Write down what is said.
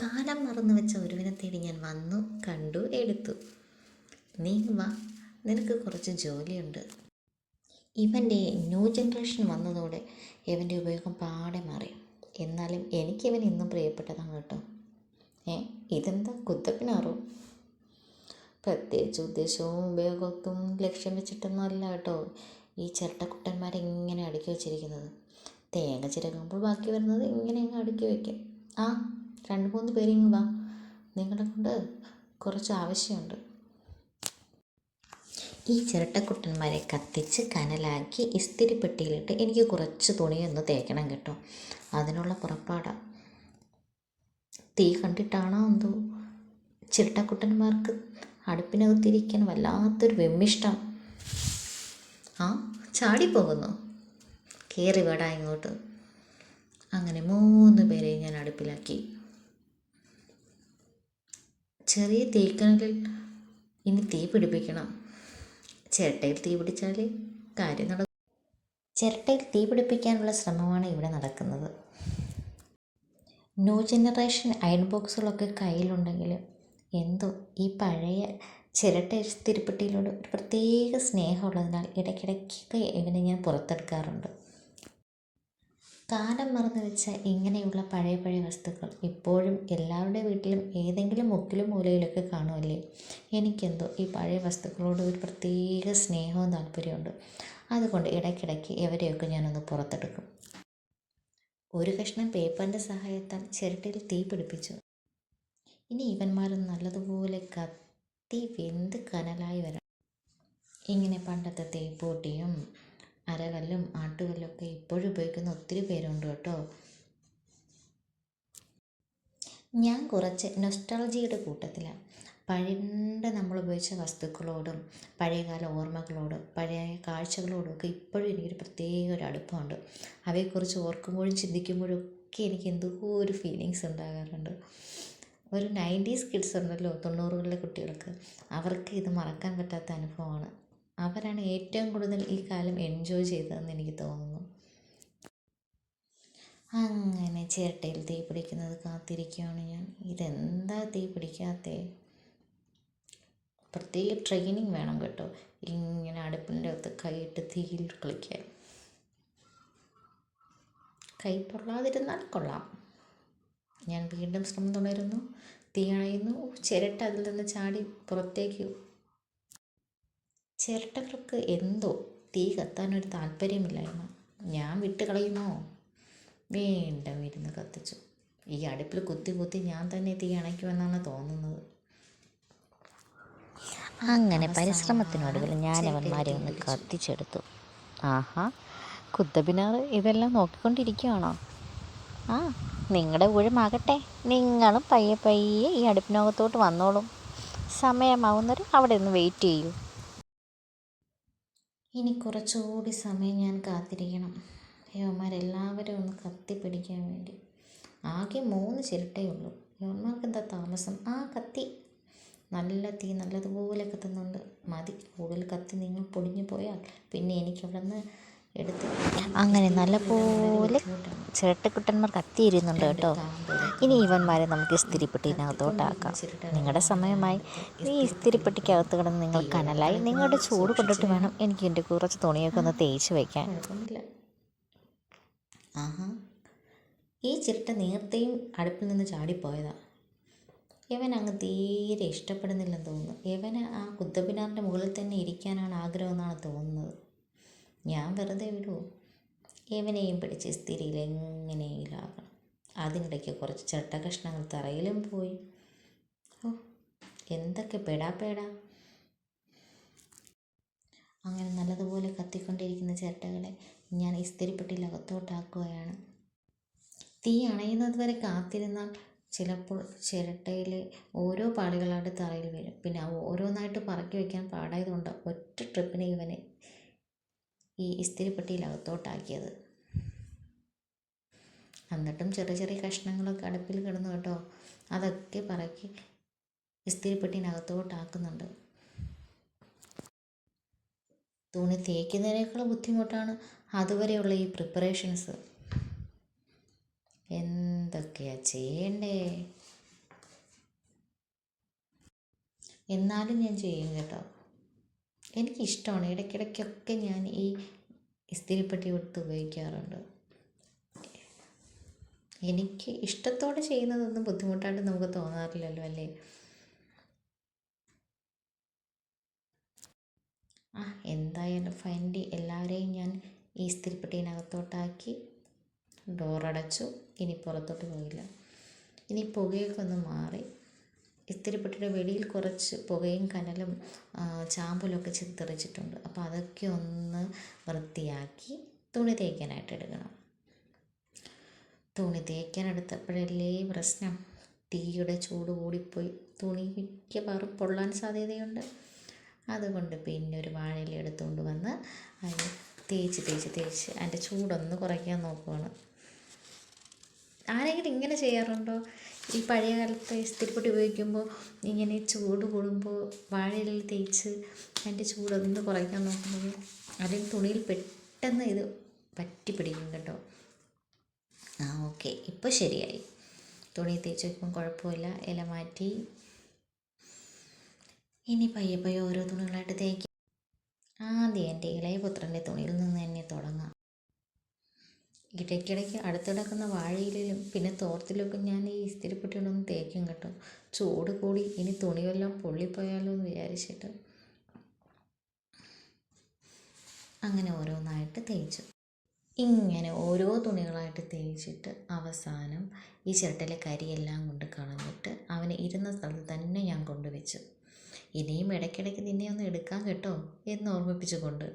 കാലം മറന്നു വെച്ച ഒരുവിനെ തേടി ഞാൻ വന്നു കണ്ടു എടുത്തു. നീ വാ നിനക്ക് കുറച്ച് ജോലിയുണ്ട്. ഇവന്റെ ന്യൂ ജനറേഷൻ വന്നതോടെ ഇവന്റെ ഉപയോഗം പാടെ മാറി. എന്നാലും എനിക്കിവൻ ഇന്നും പ്രിയപ്പെട്ടതാണ് കേട്ടോ. ഏ ഇതെന്താ കുത്തപ്പിനാറോ പ്രത്യേകിച്ച് ഉദ്ദേശവും ഉപയോഗത്തും ലക്ഷ്യം വെച്ചിട്ടൊന്നും അല്ല കേട്ടോ. ഈ ചിരട്ടക്കുട്ടന്മാരെ ഇങ്ങനെ അടുക്കി വെച്ചിരിക്കുന്നത്. തേങ്ങ ചിരകുമ്പോൾ ബാക്കി വരുന്നത് ഇങ്ങനെ അങ്ങ് അടുക്കി വയ്ക്കും ആ രണ്ട് മൂന്ന് പേരിങ്ങ് വാ. നിങ്ങളെ കൊണ്ട് കുറച്ച് ആവശ്യമുണ്ട്. ഈ ചിരട്ടക്കുട്ടന്മാരെ കത്തിച്ച് കനലാക്കി ഇസ്തിരിപ്പെട്ടിയിലിട്ട് എനിക്ക് കുറച്ച് തുണിയൊന്ന് തേക്കണം കേട്ടോ. അതിനുള്ള പുറപ്പാടാ. തീ കണ്ടിട്ടാണോ എന്തോ? ചിരട്ടക്കുട്ടന്മാർക്ക് അടുപ്പിനകത്തിരിക്കാൻ വല്ലാത്തൊരു വെമ്മിഷ്ടം. ആ ചാടിപ്പോകുന്നു. കയറി വേടാ ഇങ്ങോട്ട്. അങ്ങനെ മൂന്ന് പേരെ ഞാൻ അടുപ്പിലാക്കി. ചെറിയ തീക്കനലിൽ ഇനി തീ പിടിപ്പിക്കണം. ചിരട്ടയിൽ തീ പിടിച്ചാൽ കാര്യം നടക്കും. ചിരട്ടയിൽ തീ പിടിപ്പിക്കാനുള്ള ശ്രമമാണ് ഇവിടെ നടക്കുന്നത്. ന്യൂ ജനറേഷൻ അയൺ ബോക്സുകളൊക്കെ കയ്യിലുണ്ടെങ്കിൽ എന്തോ ഈ പഴയ ചിരട്ട തിരുപ്പെട്ടിയിലൂടെ ഒരു പ്രത്യേക സ്നേഹമുള്ളതിനാൽ ഇടയ്ക്കിടയ്ക്കൊക്കെ ഇവനെ ഞാൻ പുറത്തെടുക്കാറുണ്ട്. കാലം മറന്നു വെച്ച ഇങ്ങനെയുള്ള പഴയ പഴയ വസ്തുക്കൾ ഇപ്പോഴും എല്ലാവരുടെ വീട്ടിലും ഏതെങ്കിലും മുക്കിലും മൂലയിലൊക്കെ കാണുമല്ലേ എനിക്കെന്തോ ഈ പഴയ വസ്തുക്കളോട് ഒരു പ്രത്യേക സ്നേഹവും താല്പര്യമുണ്ട് അതുകൊണ്ട് ഇടയ്ക്കിടയ്ക്ക് ഇവരെയൊക്കെ ഞാനൊന്ന് പുറത്തെടുക്കും. ഒരു കഷ്ണം പേപ്പറിന്റെ സഹായത്താൽ ചിരട്ടയിൽ തീ പിടിപ്പിച്ചു. ഇനി ഇവന്മാരും നല്ലതുപോലെ കത്തി വെന്ത് കനലായി വരണം ഇങ്ങനെ പണ്ടത്തെ തേപ്പൂട്ടിയും അരകല്ലും ആട്ടുകല്ലും ഒക്കെ ഇപ്പോഴും ഉപയോഗിക്കുന്ന ഒത്തിരി പേരുണ്ട് കേട്ടോ. ഞാൻ കുറച്ച് നൊസ്റ്റാളജിയുടെ കൂട്ടത്തിലാണ് പണ്ട് നമ്മൾ ഉപയോഗിച്ച വസ്തുക്കളോടും പഴയകാല ഓർമ്മകളോടും പഴയ കാഴ്ചകളോടും ഒക്കെ ഇപ്പോഴും എനിക്കൊരു പ്രത്യേക ഒരു അടുപ്പമുണ്ട്. അവയെക്കുറിച്ച് ഓർക്കുമ്പോഴും ചിന്തിക്കുമ്പോഴും ഒക്കെ എനിക്ക് എന്തോ ഒരു ഫീലിങ്സ് ഉണ്ടാകാറുണ്ട്. ഒരു നയന്റീസ് കിഡ്സ് ഉണ്ടല്ലോ തൊണ്ണൂറുകളിലെ കുട്ടികൾക്ക്. അവർക്ക് ഇത് മറക്കാൻ പറ്റാത്ത അനുഭവമാണ്. അവരാണ് ഏറ്റവും കൂടുതൽ ഈ കാലം എൻജോയ് ചെയ്തതെന്ന് എനിക്ക് തോന്നുന്നു. അങ്ങനെ ചിരട്ടയിൽ തീ പിടിക്കുന്നത് കാത്തിരിക്കുകയാണ് ഞാൻ. ഇതെന്താ തീ പിടിക്കാത്തേ? പ്രത്യേക ട്രെയിനിങ് വേണം കേട്ടോ. ഇങ്ങനെ അടുപ്പിന്റെ അകത്ത് കൈയിട്ട് തീയിൽ കളിക്കാൻ. കൈ പൊള്ളാതിരുന്നാൽ കൊള്ളാം. ഞാൻ വീണ്ടും ശ്രമം തുടരുന്നു. തീ അണയുന്നു ചിരട്ട അതിൽ നിന്ന് ചാടി പുറത്തേക്ക് ചിരട്ടകൾക്ക് എന്തോ തീ കത്താനൊരു താല്പര്യമില്ലായ്മ. ഞാൻ വിട്ട് കളയുമോ വീണ്ടും ഇരുന്ന് കത്തിച്ചു. ഈ അടുപ്പിൽ കുത്തി കുത്തി ഞാൻ തന്നെ തീ അണയ്ക്കുമെന്നാണ് തോന്നുന്നത്. അങ്ങനെ പരിശ്രമത്തിനൊടുവിൽ ഞാൻ അവന്മാരെ ഒന്ന് കത്തിച്ചെടുത്തു. ആഹാ കുത്തബിനാറ് ഇതെല്ലാം നോക്കിക്കൊണ്ടിരിക്കുകയാണോ? ആ നിങ്ങളുടെ ഊഴമാകട്ടെ. നിങ്ങളും പയ്യെ പയ്യെ ഈ അടുപ്പിനകത്തോട്ട് വന്നോളും. സമയമാവുന്നവർ അവിടെ നിന്ന് വെയിറ്റ് ചെയ്യൂ. ഇനി കുറച്ചുകൂടി സമയം ഞാൻ കാത്തിരിക്കണം. യവന്മാരെല്ലാവരും ഒന്ന് കത്തിപ്പിടിക്കാൻ വേണ്ടി. ആകെ മൂന്ന് ചിരട്ടേ ഉള്ളൂ. യവന്മാർക്ക് എന്താ താമസം? ആ കത്തി. നല്ല തീ നല്ലതുപോലെ കത്തുന്നുണ്ട്. മതി. കൂടുതൽ കത്തി നിങ്ങൾ പൊടിഞ്ഞു പോയാൽ പിന്നെ എനിക്കവിടെ നിന്ന് എടുത്ത് അങ്ങനെ നല്ലപോലെ ചിരട്ടക്കുട്ടന്മാർ കത്തിയിരുന്നുണ്ട് കേട്ടോ. ഇനി ഇവന്മാരെ നമുക്ക് ഇസ്തിരിപ്പെട്ടിനകത്തോട്ടാക്കാം. നിങ്ങളുടെ സമയമായി. ഈ ഇസ്തിരിപ്പെട്ടിക്കകത്ത് കിടന്ന് നിങ്ങൾ കനലായി നിങ്ങളുടെ ചൂട് കൊണ്ടിട്ട് വേണം എനിക്ക് എന്റെ കുറച്ച് തുണിയൊക്കെ ഒന്ന് തേച്ച് വയ്ക്കാൻ ആഹാ. ഈ ചിരട്ട നേരത്തെയും അടുപ്പിൽ നിന്ന് ചാടിപ്പോയതാ. ഇവൻ അങ്ങ് തീരെ ഇഷ്ടപ്പെടുന്നില്ലെന്ന് തോന്നുന്നു. ഇവന് ആ കുത്തബിനാറിന്റെ മുകളിൽ തന്നെ ഇരിക്കാനാണ് ആഗ്രഹം എന്നാണ് തോന്നുന്നത്. ഞാൻ വെറുതെ വിടുമോ ഇവനെയും പിടിച്ച് സ്ഥിരയിൽ എങ്ങനെയെങ്കിലും ആക്കണം അതിനിടയ്ക്ക് കുറച്ച് ചട്ട കഷ്ണങ്ങൾ തറയിലും പോയി. ഓ എന്തൊക്കെ പേടാ പേടാ. അങ്ങനെ നല്ലതുപോലെ കത്തിക്കൊണ്ടിരിക്കുന്ന ചിരട്ടകളെ ഞാൻ ഇസ്തിരിപ്പെട്ടിയിൽ അകത്തോട്ടാക്കുകയാണ്. തീ അണയുന്നത് വരെ കാത്തിരുന്നാൽ ചിലപ്പോൾ ചിരട്ടയിലെ ഓരോ പാടുകളായിട്ട് തറയിൽ വീഴും. പിന്നെ ഓരോന്നായിട്ട് പറക്കി വയ്ക്കാൻ പാടായതുകൊണ്ട് ഒറ്റ ട്രിപ്പിന് ഇവനെ ഈ ഇസ്തിരിപ്പെട്ടിയിൽ അകത്തോട്ടാക്കിയത്. എന്നിട്ടും ചെറിയ ചെറിയ കഷ്ണങ്ങളൊക്കെ അടുപ്പിൽ കിടന്നു കേട്ടോ. അതൊക്കെ പറക്കി ഇസ്തിരിപ്പെട്ടിനകത്തോട്ടാക്കുന്നുണ്ട് തുണി തേക്കുന്നതിനേക്കാൾ ബുദ്ധിമുട്ടാണ് അതുവരെയുള്ള ഈ പ്രിപ്പറേഷൻസ് എന്തൊക്കെയാ ചെയ്യണ്ടേ? എന്നാലും ഞാൻ ചെയ്യും കേട്ടോ. എനിക്കിഷ്ടമാണ്. ഇടയ്ക്കിടയ്ക്കൊക്കെ ഞാൻ ഈ ഇസ്തിരിപ്പെട്ടി കൊടുത്ത് ഉപയോഗിക്കാറുണ്ട്. എനിക്ക് ഇഷ്ടത്തോടെ ചെയ്യുന്നതൊന്നും ബുദ്ധിമുട്ടായിട്ട് നമുക്ക് തോന്നാറില്ലല്ലോ അല്ലേ? ആ എന്തായാലും ഫൈനലി എല്ലാവരെയും ഞാൻ ഈ ഇസ്തിരിപ്പെട്ടിനകത്തോട്ടാക്കി. ഡോറടച്ചു. ഇനി പുറത്തോട്ട് പോയില്ല ഇനി പുകയൊക്കെ ഒന്ന് മാറി. ഇസ്തിരിപ്പെട്ടിയുടെ വെളിയിൽ കുറച്ച് പുകയും കനലും ചാമ്പലൊക്കെ ചിത്തെറിച്ചിട്ടുണ്ട് അപ്പോൾ അതൊക്കെ ഒന്ന് വൃത്തിയാക്കി തുണി തേക്കാനായിട്ട് എടുക്കണം. തുണി തേക്കാൻ എടുത്തപ്പോഴല്ലേ പ്രശ്നം? തീയുടെ ചൂട് കൂടിപ്പോയി. തുണി മിക്കവാറും പൊള്ളാൻ സാധ്യതയുണ്ട്. അതുകൊണ്ട് പിന്നെ ഒരു വാഴയില എടുത്തുകൊണ്ട് വന്ന് അത് തേച്ച് തേച്ച് തേച്ച് അതിന്റെ ചൂടൊന്ന് കുറയ്ക്കാൻ നോക്കുവാണ്. ആരെങ്കിലും ഇങ്ങനെ ചെയ്യാറുണ്ടോ? ഈ പഴയ കാലത്തെ ഇസ്തിരിപ്പൊട്ടി ഉപയോഗിക്കുമ്പോൾ ഇങ്ങനെ ചൂട് കൂടുമ്പോൾ വാഴയിലയിൽ തേച്ച് അതിന്റെ ചൂടൊന്ന് കുറയ്ക്കാൻ നോക്കുന്നത്? അല്ലെങ്കിൽ തുണിയിൽ പെട്ടെന്ന് ഇത് പറ്റി പിടിക്കും കേട്ടോ. ആ ഓക്കെ. ഇപ്പോൾ ശരിയായി. തുണി തേച്ച് വയ്ക്കുമ്പോൾ കുഴപ്പമില്ല. ഇല മാറ്റി. ഇനി പയ്യെ പയ്യെ ഓരോ തുണികളായിട്ട് തേക്കും. ആദ്യം എന്റെ ഇളയ പുത്രന്റെ തുണിയിൽ നിന്ന് തന്നെ തുടങ്ങാം. ഇടയ്ക്കിടയ്ക്ക് അടുത്തിടക്കുന്ന വാഴയിലും പിന്നെ തോർത്തിലൊക്കെ ഞാൻ ഈ ഇസ്തിരിപ്പെട്ടിയിടൊന്ന് തേക്കും കേട്ടോ. ചൂട് കൂടി ഇനി തുണിയെല്ലാം പൊള്ളിപ്പോയാലോ എന്ന് വിചാരിച്ചിട്ട് അങ്ങനെ ഓരോന്നായിട്ട് തേച്ചു. ഇങ്ങനെ ഓരോ തുണികളായിട്ട് തേച്ചിട്ട് അവസാനം ഈ ചിരട്ടയിലെ കരിയെല്ലാം കൊണ്ട് കളഞ്ഞിട്ട് അവനെ ഇരുന്ന സ്ഥലത്ത് തന്നെ ഞാൻ കൊണ്ടുവച്ചു. ഇനിയും ഇടയ്ക്കിടയ്ക്ക് നിന്നെ ഒന്ന് എടുക്കാൻ കേട്ടോ എന്ന് ഓർമ്മിപ്പിച്ചുകൊണ്ട്